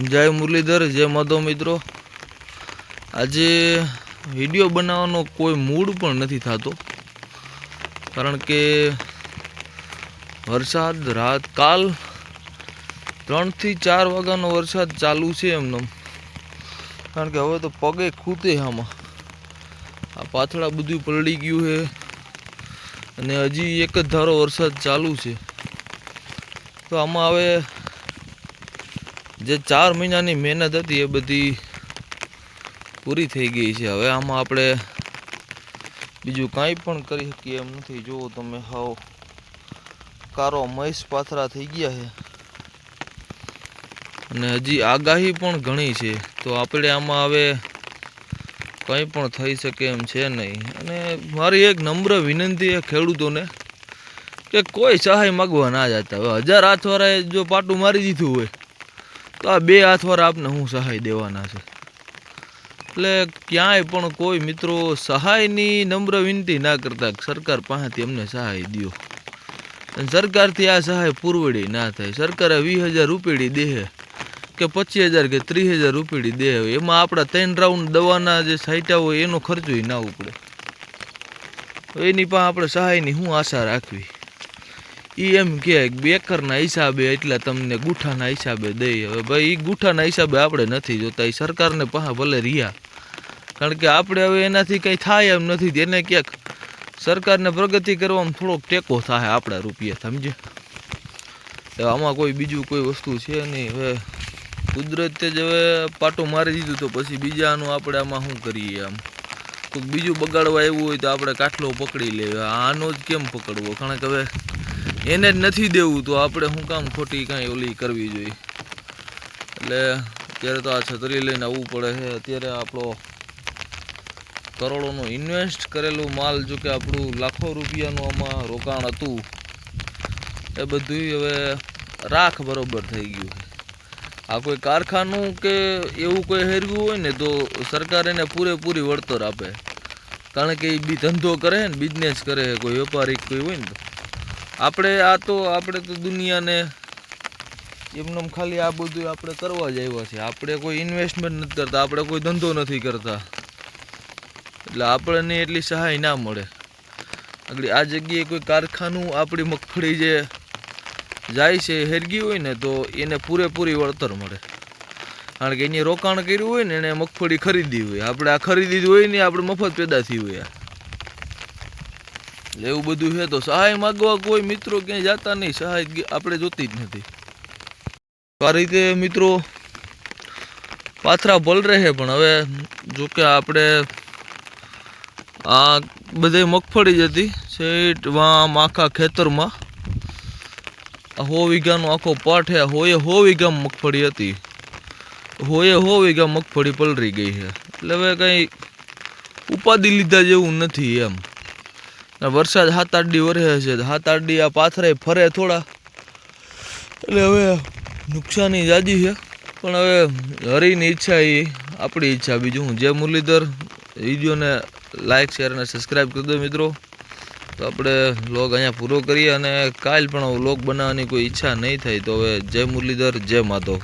જય મુરલીધર, જય માધવ મિત્રો. આજે વીડિયો બનાવવાનો કોઈ મૂડ પણ નથી થતો. કારણ કે વરસાદ રાત કાલ ત્રણથી ચાર વાગ્યાનો વરસાદ ચાલુ છે એમને કારણ કે હવે તો પગે ખૂતે આમાં. આ પાથળા બધું પલળી ગયું છે અને હજી એક જ ધારો વરસાદ ચાલુ છે. તો આમાં હવે જે ચાર મહિનાની મહેનત હતી એ બધી પૂરી થઈ ગઈ છે. હવે આમાં આપણે બીજું કાંઈ પણ કરી શકીએ એમ નથી. જુઓ તમે હાવ કારો મહેશ પાથરા થઈ ગયા છે. અને હજી આગાહી પણ ઘણી છે. તો આપણે આમાં હવે કંઈ પણ થઈ શકે એમ છે નહીં. અને મારી એક નમ્ર વિનંતી એ ખેડૂતોને કે કોઈ સહાય માગવા ના જતા. હવે હજાર હાથવાળાએ જો પાટું મારી દીધું હોય તો આ બે હાથવાર આપને હું સહાય દેવાના છે? એટલે ક્યાંય પણ કોઈ મિત્રો સહાયની નમ્ર વિનંતી ના કરતા સરકાર પાસેથી અમને સહાય દ્યો. અને સરકારથી આ સહાય પૂરવડી ના થાય. સરકારે વીસ હજાર રૂપીડી દે કે પચીસ હજાર કે ત્રીસ હજાર રૂપીડી દે એમાં આપણા ત્રણ રાઉન્ડ દવાના જે સાઈટા હોય એનો ખર્ચો ના ઉપડે. એની પાસે આપણે સહાયની શું આશા રાખવી. એ એમ કે બેકરના હિસાબે એટલે તમને ગુઠાના હિસાબે દઈ. હવે ભાઈ એ ગુઠાના હિસાબે આપણે નથી જોતા એ સરકારને પાસે ભલે રહ્યા. કારણ કે આપણે હવે એનાથી કંઈ થાય એમ નથી, એને ક્યાંક સરકારને પ્રગતિ કરવામાં થોડોક ટેકો થાય આપણા રૂપિયા સમજે આમાં કોઈ બીજું કોઈ વસ્તુ છે નહીં. હવે કુદરતે જ હવે પાટો મારી દીધું તો પછી બીજાનું આપણે આમાં શું કરીએ આમ? કોઈક બીજું બગાડવા એવું હોય તો આપણે કાટલો પકડી લેવા. આનો જ કેમ પકડવો? કારણ કે હવે એને જ નથી દેવું તો આપણે શું કામ ખોટી કાંઈ ઓલી કરવી જોઈએ. એટલે અત્યારે તો આ છત્રી લઈને આવવું પડે છે. અત્યારે આપણો કરોડોનું ઇન્વેસ્ટ કરેલું માલ જો કે આપણું લાખો રૂપિયાનું આમાં રોકાણ હતું. એ બધું હવે રાખ બરોબર થઈ ગયું આ કોઈ કારખાનું કે એવું કોઈ હેરવ્યું હોય ને તો સરકાર એને પૂરેપૂરી વળતર આપે. કારણ કે એ બી ધંધો કરે ને બિઝનેસ કરે કોઈ વેપારી કોઈ હોય ને તો. આપણે આ તો, આપણે તો દુનિયાને એમને ખાલી આ બધું આપણે કરવા જ આવ્યા છે આપણે કોઈ ઇન્વેસ્ટમેન્ટ નથી કરતા, આપણે કોઈ ધંધો નથી કરતા. એટલે આપણને એટલી સહાય ના મળે. આગળ આ જગ્યાએ કોઈ કારખાનું આપણી મગફળી જે જાય છે, હેરગી હોય ને, તો એને પૂરેપૂરી વળતર મળે. કારણ કે એને રોકાણ કર્યું હોય ને, એને મગફળી ખરીદી હોય. આપણે આ ખરીદી હોય ને, આપણે મફત પેદા થઈ હોય. એવું બધું છે તો સહાય માગવા કોઈ મિત્રો ક્યાંય જતા નહીં. સહાય આપણે જોતી જ નથી. આ રીતે મિત્રો પાથરા ભલ રહે પણ હવે જો કે આપણે આ બધે મગફળી જ હતી. સેઠ વામ, આખા ખેતરમાં. સો વીઘાનો આખો પાઠ હે હોએ હો વીઘા મગફળી હતી. હોએ હો વીઘા મગફળી પલરી ગઈ છે. એટલે હવે કંઈ ઉપાધિ લીધા જેવું નથી એમ. વરસાદ સાત આઠ દી વરસે છે સાત આઠ દી આ પાથરે ફરે થોડા. એટલે હવે નુકસાની જાજી છે. પણ હવે હરીની ઈચ્છા એ, આપણી ઈચ્છા બીજું હું જે મુરલીધર. વિડીયોને લાઇક શેર અને સબસ્ક્રાઈબ કરી દો મિત્રો. તો આપણે લોગ અહીંયા પૂરો કરીએ અને કાલ પણ લોગ બનાવવાની કોઈ ઈચ્છા નહીં થાય તો હવે જય મુરલીધર, જય માધવ.